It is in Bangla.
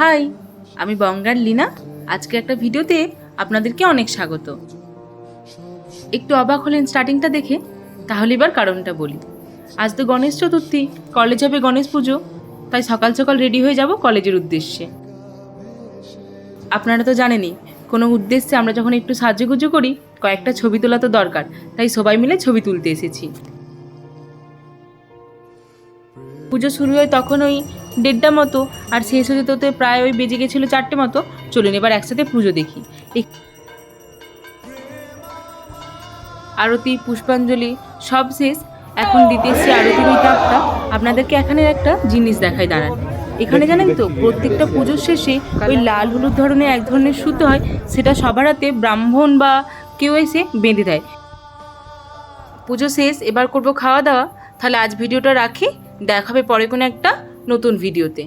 হাই, আমি বঙ্গার লীনা। আজকে একটা ভিডিওতে আপনাদেরকে অনেক স্বাগত। একটু অবাক হলেন স্টার্টিংটা দেখে, তাহলে এবার কারণটা বলি। আজ তো গণেশ চতুর্থী কলেজ হবে গণেশ পুজো, তাই সকাল সকাল রেডি হয়ে যাব কলেজের উদ্দেশ্যে। আপনারা তো জানেনই, কোনো উদ্দেশ্যে আমরা যখন একটু সাজুগুজু করি, কয়েকটা ছবি তোলা তো দরকার, তাই সবাই মিলে ছবি তুলতে এসেছি। পুজো শুরু হয় তখন ওই দেড়টা মতো আর শেষ হতে হতে প্রায় ওই বেজে গেছিল চারটে মতো। চলুন এবার একসাথে পুজো দেখি। আরতি পুষ্পাঞ্জলি সব শেষ। এখন দিতে এসছে আরতি ওই আপনাদেরকে এখানে একটা জিনিস দেখায় দাঁড়ান। এখানে জানেন তো প্রত্যেকটা পুজোর শেষে ওই লাল হলুদ ধরনের এক ধরনের সুতো হয় সেটা সবার হাতে ব্রাহ্মণ বা কেউ এসে বেঁধে দেয়। পুজো শেষ এবার করব খাওয়া দাওয়া। তাহলে আজ ভিডিওটা রাখি। দেখাবে পরে কোনো একটা নতুন ভিডিওতে।